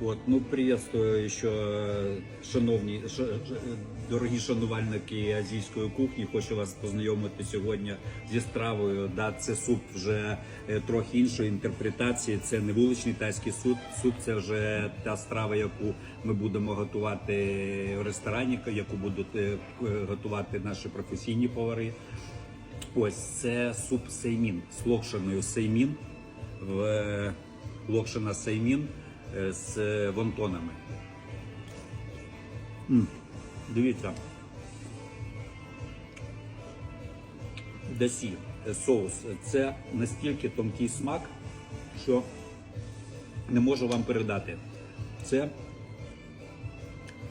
От, ну, приветствую еще, е, шановні, ш- ш- дорогі шанувальники азійської кухні. Хочу вас познайомити сьогодні зі стравою. Да, це суп вже е, трохи іншої інтерпретації. Це не вуличний тайський суп. Суп це вже та страва, яку ми будемо готувати в ресторані, яку будуть е, е, готувати наші професійні повари. Ось це суп сеймін з локшиною сеймін, в локшина сеймін з вонтонами. М, Дивіться. Дасі, е, соус. Це настільки тонкий смак, що не можу вам передати. Це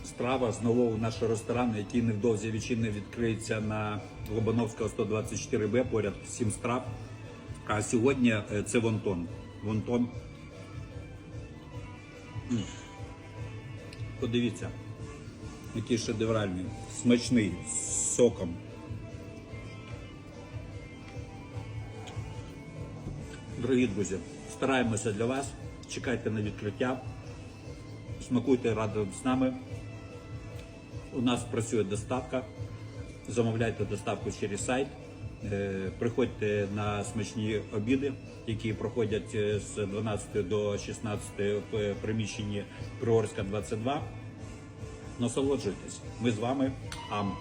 страва з нового нашого ресторану, який невдовзі відчинно відкриється на Лобановського 124Б, поряд сім страв. А сьогодні е, це вонтон. Вонтон. Подивіться, який шедевральний, смачний, з соком. Дорогі друзі, стараємося для вас. Чекайте на відкриття. Смакуйте разом з нами. У нас працює доставка. Замовляйте доставку через сайт. Е, Приходьте на смачні обіди, які проходять е, з 12 до 16 в приміщенні Приорська 22. Насолоджуйтесь. Ми з вами. Ам.